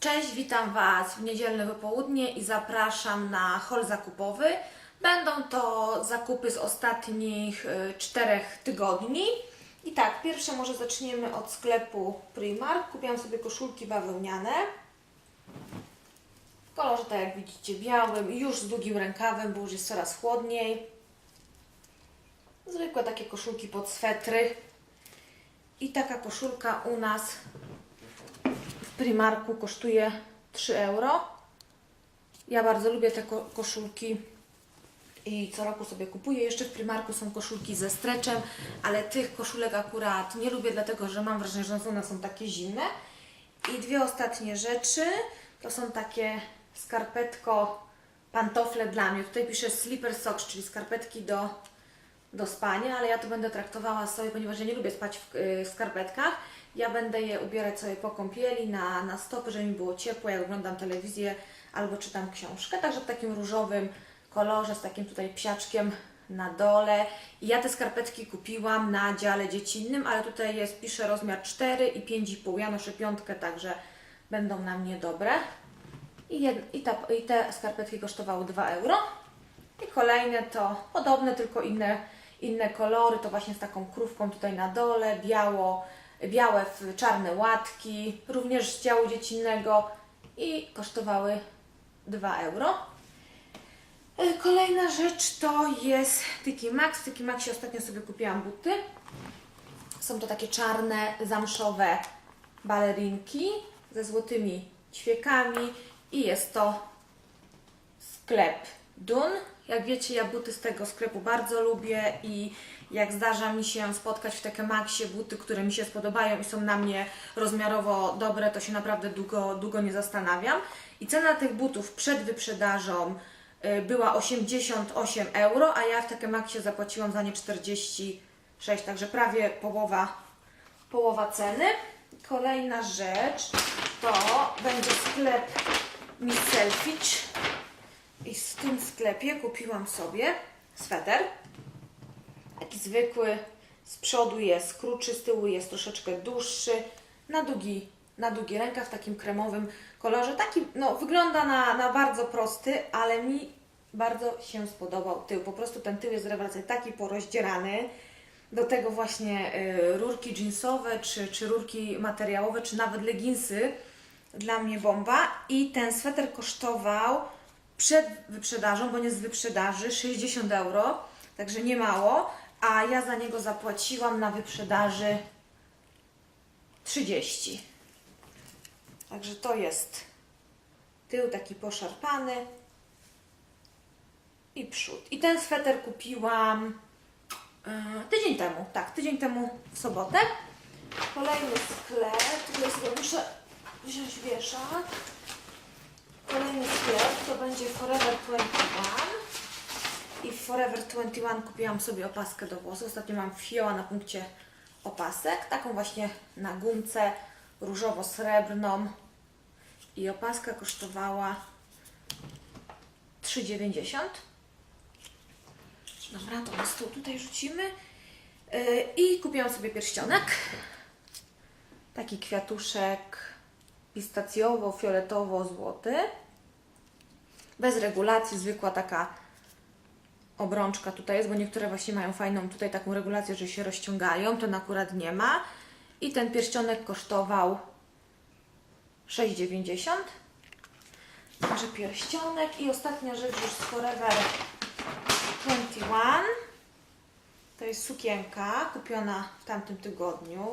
Cześć, witam Was w niedzielne popołudnie i zapraszam na hol zakupowy. Będą to zakupy z ostatnich y, czterech tygodni. I tak, pierwsze może zaczniemy od sklepu Primark. Kupiłam sobie koszulki bawełniane. W kolorze, tak jak widzicie, białym, już z długim rękawem, bo już jest coraz chłodniej. Zwykłe takie koszulki pod swetry. I taka koszulka u nas Primarku kosztuje 3 euro. Ja bardzo lubię te ko- koszulki i co roku sobie kupuję. Jeszcze w Primarku są koszulki ze streczem, ale tych koszulek akurat nie lubię, dlatego że mam wrażenie, że one są takie zimne. I dwie ostatnie rzeczy to są takie skarpetko, pantofle dla mnie. Tutaj pisze slipper socks, czyli skarpetki do, do spania, ale ja to będę traktowała sobie, ponieważ ja nie lubię spać w y, skarpetkach. Ja będę je ubierać sobie po kąpieli na, na stopy, żeby mi było ciepło, jak oglądam telewizję albo czytam książkę. Także w takim różowym kolorze, z takim tutaj psiaczkiem na dole. I ja te skarpetki kupiłam na dziale dziecinnym, ale tutaj jest, pisze rozmiar 4 i 5,5. Ja noszę piątkę, także będą na mnie dobre. I, jed, i, ta, I te skarpetki kosztowały 2 euro. I kolejne to podobne, tylko inne, inne kolory. To właśnie z taką krówką tutaj na dole, biało, białe w czarne łatki, również z działu dziecinnego i kosztowały 2 euro. E, Kolejna rzecz to jest Tiki Max. W Tiki Maxie ostatnio sobie kupiłam buty. Są to takie czarne, zamszowe balerinki ze złotymi ćwiekami i jest to sklep Dun. Jak wiecie, ja buty z tego sklepu bardzo lubię i jak zdarza mi się spotkać w takie Maxie buty, które mi się spodobają i są na mnie rozmiarowo dobre, to się naprawdę długo, długo nie zastanawiam. I cena tych butów przed wyprzedażą y, była 88 euro, a ja w takie Maxie zapłaciłam za nie 46, także prawie połowa, połowa ceny. Kolejna rzecz to będzie sklep Miss Selfridge. I w tym sklepie kupiłam sobie sweter. Taki zwykły. Z przodu jest krótszy, z tyłu jest troszeczkę dłuższy. Na długi, na długi rękaw w takim kremowym kolorze. Taki, no, wygląda na, na bardzo prosty, ale mi bardzo się spodobał tył. Po prostu ten tył jest rewelacyjny, taki porozdzierany. Do tego właśnie y, rurki jeansowe, czy, czy rurki materiałowe, czy nawet leginsy. Dla mnie bomba. I ten sweter kosztował przed wyprzedażą, bo nie z wyprzedaży, 60 euro, także nie mało, a ja za niego zapłaciłam na wyprzedaży 30. Także to jest tył taki poszarpany i przód. I ten sweter kupiłam e, tydzień temu, tak, tydzień temu w sobotę. Kolejny sklep, tutaj sobie muszę wziąć wieszak. Kolejny sklep to będzie Forever 21. I w Forever 21 kupiłam sobie opaskę do włosów. Ostatnio mam fioła na punkcie opasek. Taką właśnie na gumce różowo-srebrną. I opaska kosztowała 3,90. Dobra, to na stół tutaj rzucimy. Yy, I kupiłam sobie pierścionek. Taki kwiatuszek pistacjowo-fioletowo-złoty. Bez regulacji, zwykła taka obrączka tutaj jest, bo niektóre właśnie mają fajną tutaj taką regulację, że się rozciągają, ten akurat nie ma. I ten pierścionek kosztował 6,90. Także pierścionek i ostatnia rzecz już z Forever 21. To jest sukienka kupiona w tamtym tygodniu.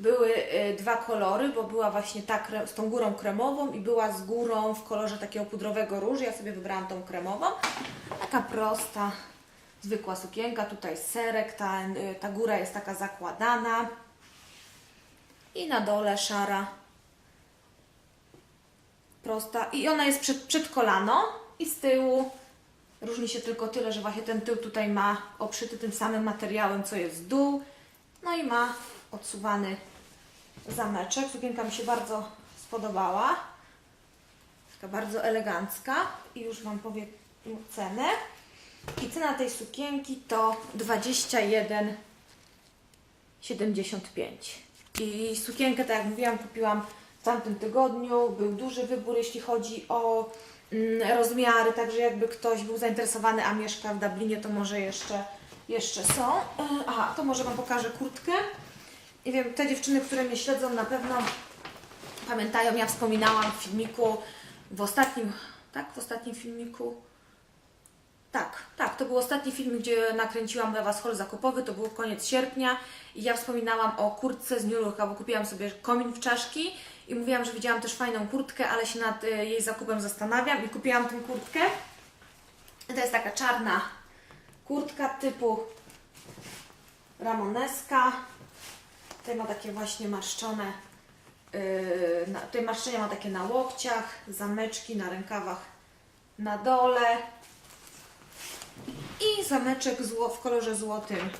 Były y, dwa kolory, bo była właśnie ta z tą górą kremową i była z górą w kolorze takiego pudrowego różu. Ja sobie wybrałam tą kremową. Taka prosta, zwykła sukienka. Tutaj serek, ta, y, ta góra jest taka zakładana. I na dole szara, prosta. I ona jest przed, przed kolano i z tyłu Różni się tylko tyle, że właśnie ten tył tutaj ma obszyty tym samym materiałem, co jest dół. No i ma odsuwany zameczek. Sukienka mi się bardzo spodobała. Taka bardzo elegancka. I już Wam powiem cenę. I cena tej sukienki to 21,75. I sukienkę, tak jak mówiłam, kupiłam w tamtym tygodniu. Był duży wybór, jeśli chodzi o mm, rozmiary, także jakby ktoś był zainteresowany, a mieszka w Dublinie, to może jeszcze, jeszcze są. E, Aha, to może Wam pokażę kurtkę. Nie wiem, te dziewczyny, które mnie śledzą, na pewno pamiętają, ja wspominałam w filmiku, w ostatnim, tak, w ostatnim filmiku, tak, tak, to był ostatni film, gdzie nakręciłam dla Was haul zakupowy, to był koniec sierpnia i ja wspominałam o kurtce z New bo kupiłam sobie komin w czaszki i mówiłam, że widziałam też fajną kurtkę, ale się nad y, jej zakupem zastanawiam i kupiłam tę kurtkę. To jest taka czarna kurtka typu ramoneska. Tutaj ma takie właśnie marszczone, yy, na, tutaj marszczenia ma takie na łokciach, zameczki na rękawach na dole i zameczek zło, w kolorze złotym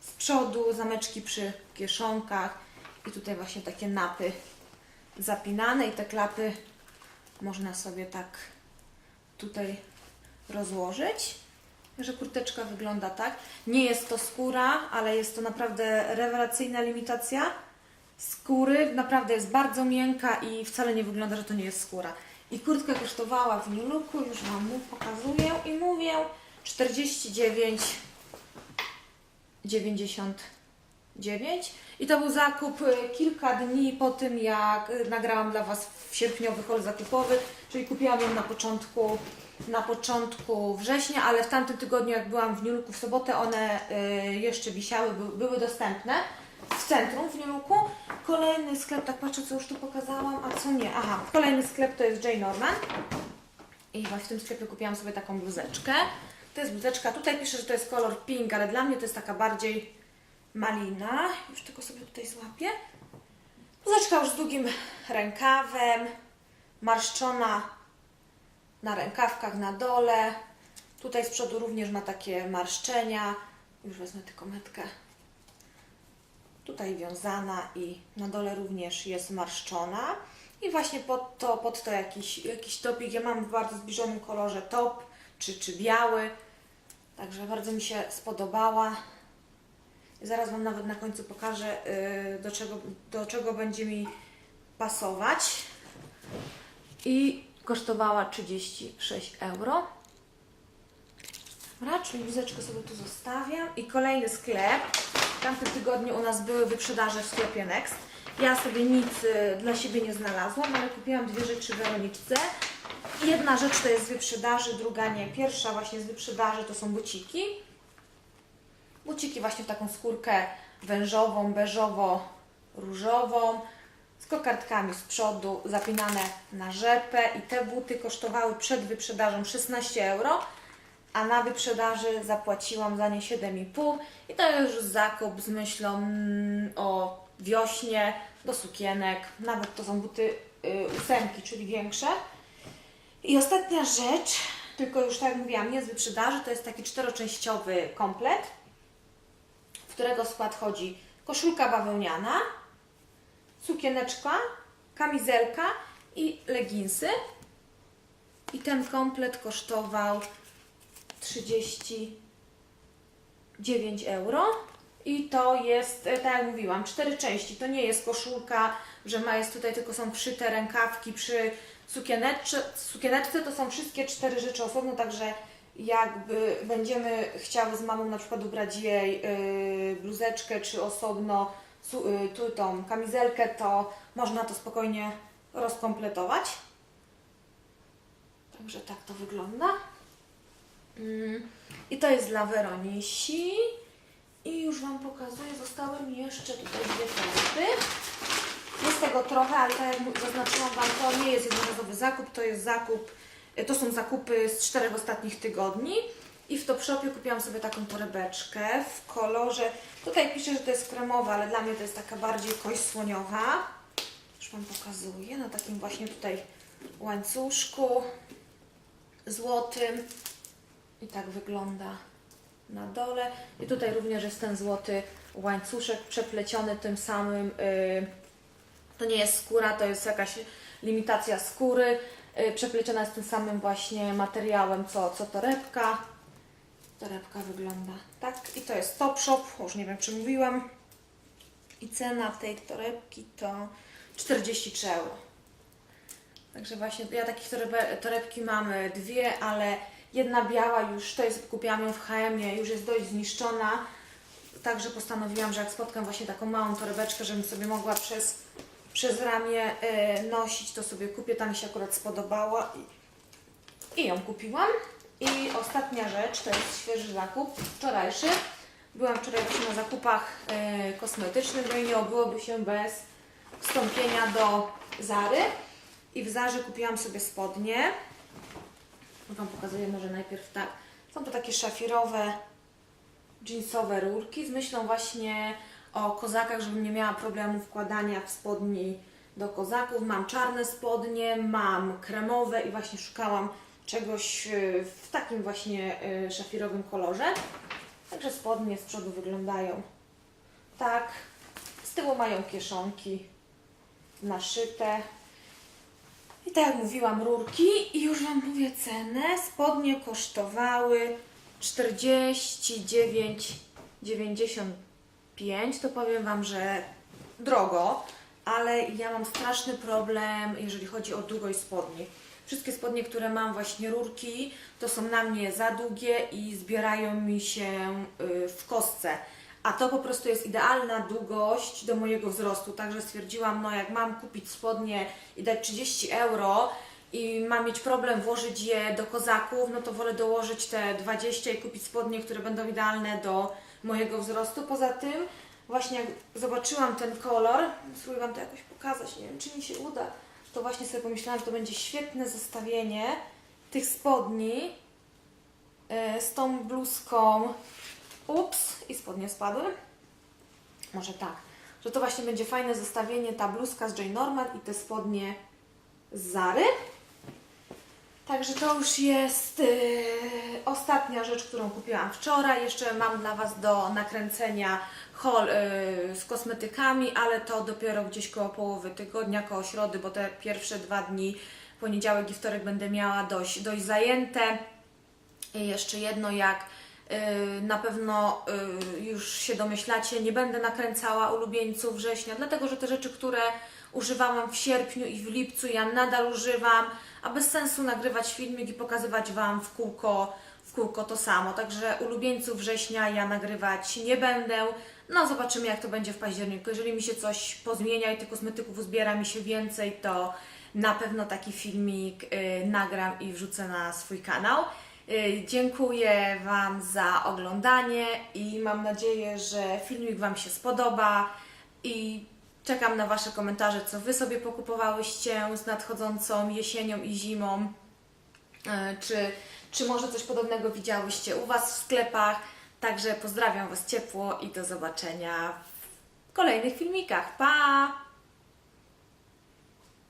z przodu, zameczki przy kieszonkach i tutaj właśnie takie napy zapinane i te klapy można sobie tak tutaj rozłożyć. Że kurteczka wygląda tak. Nie jest to skóra, ale jest to naprawdę rewelacyjna limitacja skóry. Naprawdę jest bardzo miękka i wcale nie wygląda, że to nie jest skóra. I kurtka kosztowała w New Looku, już Wam mu pokazuję i mówię 49,99 i to był zakup y, kilka dni po tym, jak y, nagrałam dla Was w sierpniowy haul zakupowy, czyli kupiłam ją na początku, na początku września, ale w tamtym tygodniu, jak byłam w Niuluku w sobotę, one y, jeszcze wisiały, by, były dostępne w centrum w Niuluku. Kolejny sklep, tak patrzę, co już tu pokazałam, a co nie. Aha, kolejny sklep to jest J. Norman. I właśnie w tym sklepie kupiłam sobie taką bluzeczkę. To jest bluzeczka, tutaj pisze, że to jest kolor pink, ale dla mnie to jest taka bardziej malina. Już tylko sobie tutaj złapię. Bluzeczka już z długim rękawem, marszczona na rękawkach na dole. Tutaj z przodu również ma takie marszczenia. Już wezmę tylko metkę. Tutaj wiązana i na dole również jest marszczona. I właśnie pod to, pod to jakiś, jakiś topik. Ja mam w bardzo zbliżonym kolorze top, czy, czy biały. Także bardzo mi się spodobała. Zaraz Wam nawet na końcu pokażę, yy, do, czego, do czego będzie mi pasować. I kosztowała 36 euro. Dobra, czyli bluzeczkę sobie tu zostawiam. I kolejny sklep. W tamtym tygodniu u nas były wyprzedaże w sklepie Next. Ja sobie nic y, dla siebie nie znalazłam, ale kupiłam dwie rzeczy Weroniczce. Jedna rzecz to jest z wyprzedaży, druga nie. Pierwsza właśnie z wyprzedaży to są buciki. Buciki właśnie w taką skórkę wężową, beżowo-różową, z kokardkami z przodu, zapinane na rzepę i te buty kosztowały przed wyprzedażą 16 euro, a na wyprzedaży zapłaciłam za nie 7,5 i to już zakup z myślą mm, o wiośnie, do sukienek, nawet to są buty y, ósemki, czyli większe. I ostatnia rzecz, tylko już tak jak mówiłam, nie z wyprzedaży, to jest taki czteroczęściowy komplet, którego skład wchodzi koszulka bawełniana, sukieneczka, kamizelka i leginsy. I ten komplet kosztował 39 euro. I to jest, e, tak jak mówiłam, cztery części. To nie jest koszulka, że ma jest tutaj tylko są wszyte rękawki przy sukieneczce. sukieneczce to są wszystkie cztery rzeczy osobno, także jakby będziemy chciały z mamą na przykład ubrać jej yy, bluzeczkę czy osobno su, yy, tu tą kamizelkę, to można to spokojnie rozkompletować. Także tak to wygląda. Mm. I to jest dla Weronisi. I już Wam pokazuję, zostały mi jeszcze tutaj dwie torby. Jest tego trochę, ale tak jak zaznaczyłam Wam, to nie jest jednorazowy zakup, to jest zakup, to są zakupy z czterech ostatnich tygodni. I w Topshopie kupiłam sobie taką torebeczkę w kolorze, tutaj pisze, że to jest kremowa, ale dla mnie to jest taka bardziej kość słoniowa. Już Wam pokazuję, na takim właśnie tutaj łańcuszku złotym. I tak wygląda na dole. I tutaj również jest ten złoty łańcuszek przepleciony tym samym. y, to nie jest skóra, to jest jakaś limitacja skóry. Y, przepleciona jest tym samym właśnie materiałem co, co torebka. Torebka wygląda tak. I to jest Topshop, już nie wiem czy mówiłam. I cena tej torebki to 43 euro. Także właśnie ja takich torebe, torebki mam dwie, ale jedna biała już, to jest, kupiłam ją w HM-ie, już jest dość zniszczona. Także postanowiłam, że jak spotkam właśnie taką małą torebeczkę, żebym sobie mogła przez, przez ramię e, nosić, to sobie kupię. Ta mi się akurat spodobała i, i ją kupiłam. I ostatnia rzecz, to jest świeży zakup, wczorajszy. Byłam wczoraj właśnie na zakupach e, kosmetycznych, no i nie obyłoby się bez wstąpienia do Zary. I w Zarze kupiłam sobie spodnie. Wam pokazuję może najpierw tak. Są to takie szafirowe, jeansowe rurki z myślą właśnie o kozakach, żebym nie miała problemu wkładania w spodni do kozaków. Mam czarne spodnie, mam kremowe i właśnie szukałam czegoś y, w takim właśnie y, szafirowym kolorze. Także spodnie z przodu wyglądają tak. Z tyłu mają kieszonki naszyte. I tak jak mówiłam, rurki i już Wam mówię cenę. Spodnie kosztowały 49,95. To powiem Wam, że drogo, ale ja mam straszny problem, jeżeli chodzi o długość spodni. Wszystkie spodnie, które mam, właśnie rurki, to są na mnie za długie i zbierają mi się y, w kostce. A to po prostu jest idealna długość do mojego wzrostu, także stwierdziłam, no jak mam kupić spodnie i dać 30 euro i mam mieć problem włożyć je do kozaków, no to wolę dołożyć te 20 i kupić spodnie, które będą idealne do mojego wzrostu. Poza tym, właśnie jak zobaczyłam ten kolor, spróbuję Wam to jakoś pokazać, nie wiem czy mi się uda, to właśnie sobie pomyślałam, że to będzie świetne zestawienie tych spodni e, z tą bluzką Ups, i spodnie spadły. Może tak, że to właśnie będzie fajne zestawienie, ta bluzka z J. Norman i te spodnie z Zary. Także to już jest yy, ostatnia rzecz, którą kupiłam wczoraj. Jeszcze mam dla Was do nakręcenia haul yy, z kosmetykami, ale to dopiero gdzieś koło połowy tygodnia, koło środy, bo te pierwsze dwa dni, poniedziałek i wtorek będę miała dość, dość zajęte. I jeszcze jedno, jak na pewno y, już się domyślacie, nie będę nakręcała ulubieńców września, dlatego że te rzeczy, które używałam w sierpniu i w lipcu, ja nadal używam, a bez sensu nagrywać filmik i pokazywać Wam w kółko, w kółko to samo. Także ulubieńców września ja nagrywać nie będę. No zobaczymy jak to będzie w październiku. Jeżeli mi się coś pozmienia i tych kosmetyków uzbiera mi się więcej, to na pewno taki filmik y, nagram i wrzucę na swój kanał. Y, Dziękuję Wam za oglądanie i mam nadzieję, że filmik Wam się spodoba i czekam na Wasze komentarze, co Wy sobie pokupowałyście z nadchodzącą jesienią i zimą. E, Czy, czy może coś podobnego widziałyście u Was w sklepach? Także pozdrawiam Was ciepło i do zobaczenia w kolejnych filmikach. Pa!